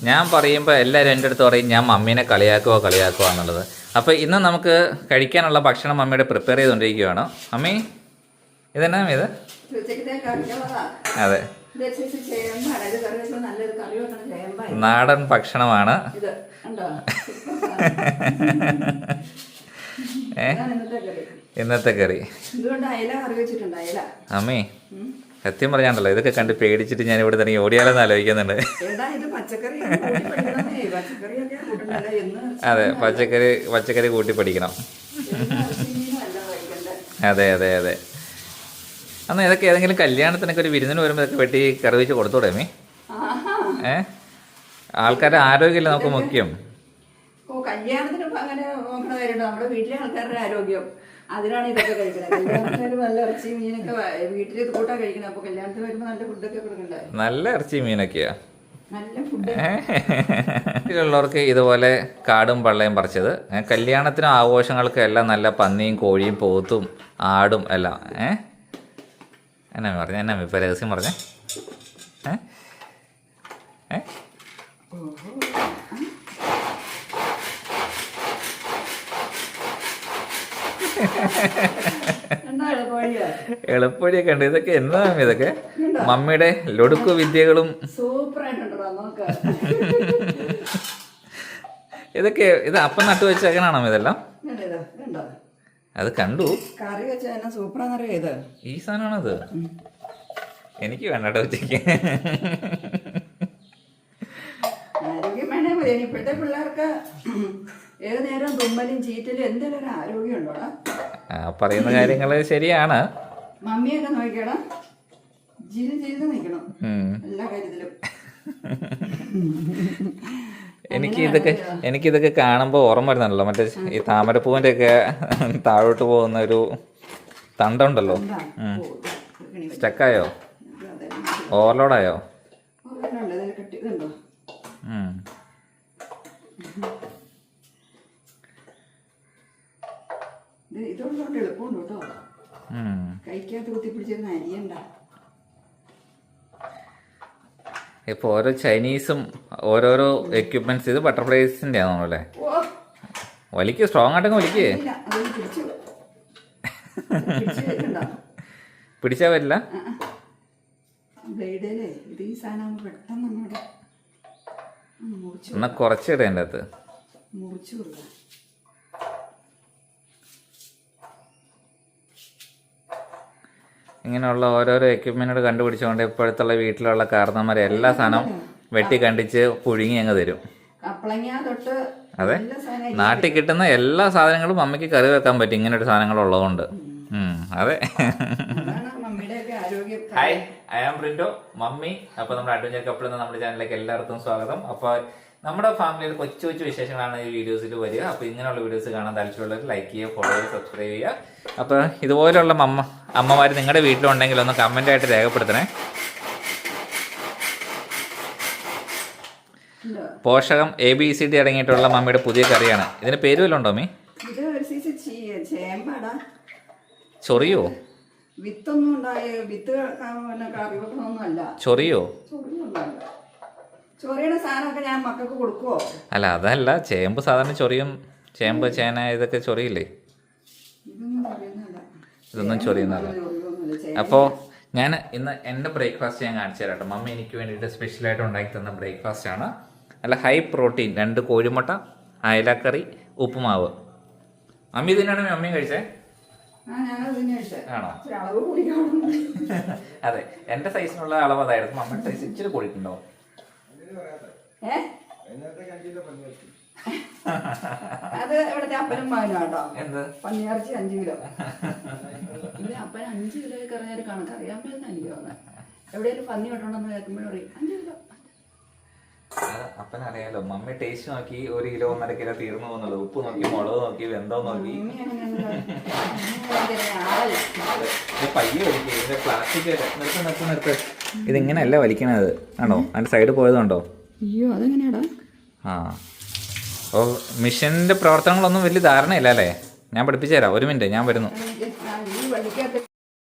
ഞാൻ പറയുമ്പോൾ എല്ലാവരും എന്റെ അടുത്ത് പറയും ഞാൻ മമ്മീനെ കളിയാക്കുവോ കളിയാക്കുവോ എന്നുള്ളത്. അപ്പോൾ ഇന്ന് നമുക്ക് കഴിക്കാനുള്ള ഭക്ഷണം മമ്മിയുടെ പ്രിപ്പയർ ചെയ്തുകൊണ്ടിരിക്കുകയാണ് മമ്മി ഇതെന്നാ ഇത്? അതെ. നാടൻ ഭക്ഷണമാണ്. ഇന്നത്തെ കറി. അമ്മേ. സത്യം പറഞ്ഞാണല്ലോ ഇതൊക്കെ കണ്ട് പേടിച്ചിട്ട് ഞാൻ ഇവിടെ തന്നെ ഓടിയാലോന്ന് ആലോചിക്കുന്നുണ്ട്. അതെ പച്ചക്കറി പച്ചക്കറി കൂട്ടി പഠിക്കണം. അതെ അതെ അതെ. അന്ന് ഇതൊക്കെ ഏതെങ്കിലും കല്യാണത്തിനൊക്കെ ഒരു വിരുന്നിന് വരുമ്പോൾ ഇതൊക്കെ വെട്ടി കറി വെച്ച് കൊടുത്തൂടെ മീ ഏ? ആൾക്കാരുടെ ആരോഗ്യമല്ലേ നമുക്ക് മുഖ്യം? ഓ കല്യാണത്തിന് അങ്ങനെ നമ്മുടെ വീട്ടിലെ ആൾക്കാരുടെ ആരോഗ്യം. അതിനാണ് ഇതൊക്കെ കഴിക്കുന്നത് കല്യാണത്തിന് നല്ല ഇറച്ചി മീനൊക്കെ വീട്ടിൽ ഇത് കൂട്ടാ കഴിക്കുന്നത് അപ്പൊ കല്യാണത്തിന് വരുമ്പോ നല്ല ഫുഡൊക്കെ കൊടുക്കണ്ടേ? നല്ല ഇറച്ചി മീനൊക്കെയാ. ുള്ളവർക്ക് വീട്ടിലുള്ളവർക്ക് ഇതുപോലെ കാടും പള്ളയും പറിച്ചത്. കല്യാണത്തിനും ആഘോഷങ്ങൾക്കും എല്ലാം നല്ല പന്നിയും കോഴിയും പോത്തും ആടും എല്ലാം. ഏ? എന്നാ പറഞ്ഞ? എന്നാ ഇപ്പം രഹസ്യം പറഞ്ഞേ? ഏ? ഏ? എളുപ്പടിയൊക്കെ ഉണ്ട്. ഇതൊക്കെ എന്താ ഇതൊക്കെ? മമ്മിയുടെ ലൊടുക്കു വിദ്യകളും. ഇതൊക്കെ ഇത് അപ്പം നട്ടു വെച്ചേക്കണാണോ ഇതെല്ലാം? അത് കണ്ടു. കറി വെച്ച തന്നെ സൂപ്പറാന്നറിയോ ഇത്? ഈ സാധനമാണത്? എനിക്ക് വേണ്ടട്ടോ ഉച്ചയ്ക്ക്. ആരോഗ്യം വേണേ മതി. ഇനി ഇപ്പോഴത്തെ പിള്ളേർക്ക് ഏത് നേരം തുമ്മലും ചീറ്റലും എന്തെങ്കിലും ആരോഗ്യം ഉണ്ടോടാ? പറയുന്ന കാര്യങ്ങൾ ശരിയാണ്. മമ്മിയൊക്കെ നോക്കിയടാ ജീവിതം ചെയ്ത് നിൽക്കണം. എല്ലാ കാര്യത്തിലും. എനിക്ക് ഇതൊക്കെ എനിക്കിതൊക്കെ കാണുമ്പോൾ ഓർമ്മ വരുന്നുണ്ടല്ലോ. മറ്റേ ഈ താമരപ്പൂവിന്റെ ഒക്കെ താഴോട്ട് പോകുന്ന ഒരു തണ്ടുണ്ടല്ലോ. സ്റ്റക്കായോ ഓവർലോഡായോ ഇത് ഇതുള്ളതുകൊണ്ട് എളുപ്പമുണ്ട് കേട്ടോ. കഴിക്കാത്ത കൈക്കകത്ത് കുത്തിപ്പിടിച്ചിരുന്ന അരിയണ്ട. ഇപ്പൊ ഓരോ ചൈനീസും ഓരോരോ എക്യുപ്മെന്റ്സ് ഇത് ബട്ടർഫ്ലൈസിന്റെ ആണോ അല്ലേ? വലിക്ക് സ്ട്രോങ് ആയിട്ടങ്ങ് വലിക്ക്. പിടിച്ചു വരില്ല? എന്നാ കൊറച്ചിടേ എന്റെ അത് മുറിച്ചു കൊടുക്കാം. ഇങ്ങനെയുള്ള ഓരോരോ എക്യുപ്മെന്റുകൾ കണ്ടുപിടിച്ചുകൊണ്ട് ഇപ്പോഴത്തുള്ള വീട്ടിലുള്ള കാരണന്മാരെ എല്ലാ സാധനവും വെട്ടി കണ്ടിച്ച് പുഴുങ്ങി അങ്ങ് തരും. അതെ. എല്ലാ സാധനം നാട്ടിൽ കിട്ടുന്ന എല്ലാ സാധനങ്ങളും അമ്മയ്ക്ക് കറി വെക്കാൻ പറ്റും. ഇങ്ങനെ ഒരു സാധനങ്ങൾ ഉള്ളതുകൊണ്ട് അതെ hi I am Printo mummy. അപ്പോൾ നമ്മുടെ അഡ്വഞ്ചർ കപ്പിൾ എന്ന നമ്മുടെ ചാനലിലേക്ക് എല്ലാവർക്കും സ്വാഗതം. അപ്പോൾ നമ്മുടെ ഫാമിലിയിൽ കൊച്ചു കൊച്ചു വിശേഷങ്ങളാണ് ഈ വീഡിയോസിൽ വരിക. അപ്പോൾ ഇങ്ങനെയുള്ള വീഡിയോസ് കാണാൻ താല്പര്യമുള്ളവർ ലൈക്ക് ചെയ്യുക ഫോളോ ചെയ്യുക സബ്സ്ക്രൈബ് ചെയ്യുക. അപ്പോൾ ഇതുപോലുള്ള അമ്മ അമ്മമാർ നിങ്ങളുടെ വീട്ടിലുണ്ടെങ്കിൽ ഒന്ന് കമന്റ് ആയിട്ട് രേഖപ്പെടുത്തണേ. പോഷകം എ ബി സി ഡി അടങ്ങിയിട്ടുള്ള മമ്മിയുടെ പുതിയ കറിയാണ്. ഇതിന് പേര് വല്ലതും ഉണ്ടോ മീ ചൊറിയോ? വിത്തൊന്നും ഉണ്ടായ വിത്ത് ചൊറിയോ? ചൊറിയുടെ സാധനമൊക്കെ ഞാൻ മക്കൾക്ക് കൊടുക്കുവോ? അല്ല അതല്ല ചേമ്പ് സാധാരണ ചൊറിയും. ചേമ്പ് ചേന ഇതൊക്കെ ചൊറിയില്ലേ? ഇതൊന്നും ചൊറിയുന്നില്ല അപ്പോ ചൊറിയുന്നതല്ല. അപ്പോൾ ഞാൻ ഇന്ന് എന്റെ ബ്രേക്ക്ഫാസ്റ്റ് ഞാൻ കാണിച്ചു തരാം മമ്മി എനിക്ക് വേണ്ടിയിട്ട് സ്പെഷ്യലായിട്ട് ഉണ്ടാക്കി തന്ന ബ്രേക്ക്ഫാസ്റ്റ് ആണ്. നല്ല ഹൈ പ്രോട്ടീൻ രണ്ട് കോഴിമുട്ട അയലക്കറി ഉപ്പുമാവ്. മമ്മി ഇതിനാണ് മമ്മി കഴിച്ചേ? ആണോ? അതെ എന്റെ സൈസിനുള്ള അളവ് അതായിരുന്നു. മമ്മിയുടെ സൈസ് ഇച്ചിരി ഏ അത് ഇവിടത്തെ അപ്പനും മകനും കേട്ടോ എന്ത്? പന്നിയിറച്ചി അഞ്ചു കിലോ. ഇവിടെ അപ്പൻ അഞ്ചു കിലോ കറിഞ്ഞൊരു കണക്ക് അറിയാൻ പറ്റുന്ന എനിക്ക് തോന്നുന്നത് എവിടെയെങ്കിലും പന്നി വെട്ടണമെന്ന് കേൾക്കുമ്പോഴും പറയും അഞ്ചു കിലോ. അപ്പനറിയാലോ മമ്മി ടേസ്റ്റ് നോക്കി ഒരു കിലോ ഒന്നര കിലോ തീർന്നു പോകുന്നുള്ളൂ. ഉപ്പ് നോക്കി മുളക് നോക്കി വെന്തോ നോക്കി. പയ്യെ വലിക്കുക ഇതിന്റെ പ്ലാസ്റ്റിക് നിർത്ത് നിർത്ത് നിർത്ത്. ഇതിങ്ങനെയല്ല വലിക്കണത്. ആണോ? അതിന്റെ സൈഡ് പോയതുണ്ടോ? അയ്യോ അതെങ്ങനെയാടാ? ആ. ഓ മിഷന്റെ പ്രവർത്തനങ്ങളൊന്നും വലിയ ധാരണയില്ല അല്ലേ? ഞാൻ പഠിപ്പിച്ചു തരാം ഒരു മിനിറ്റ് ഞാൻ വരുന്നു.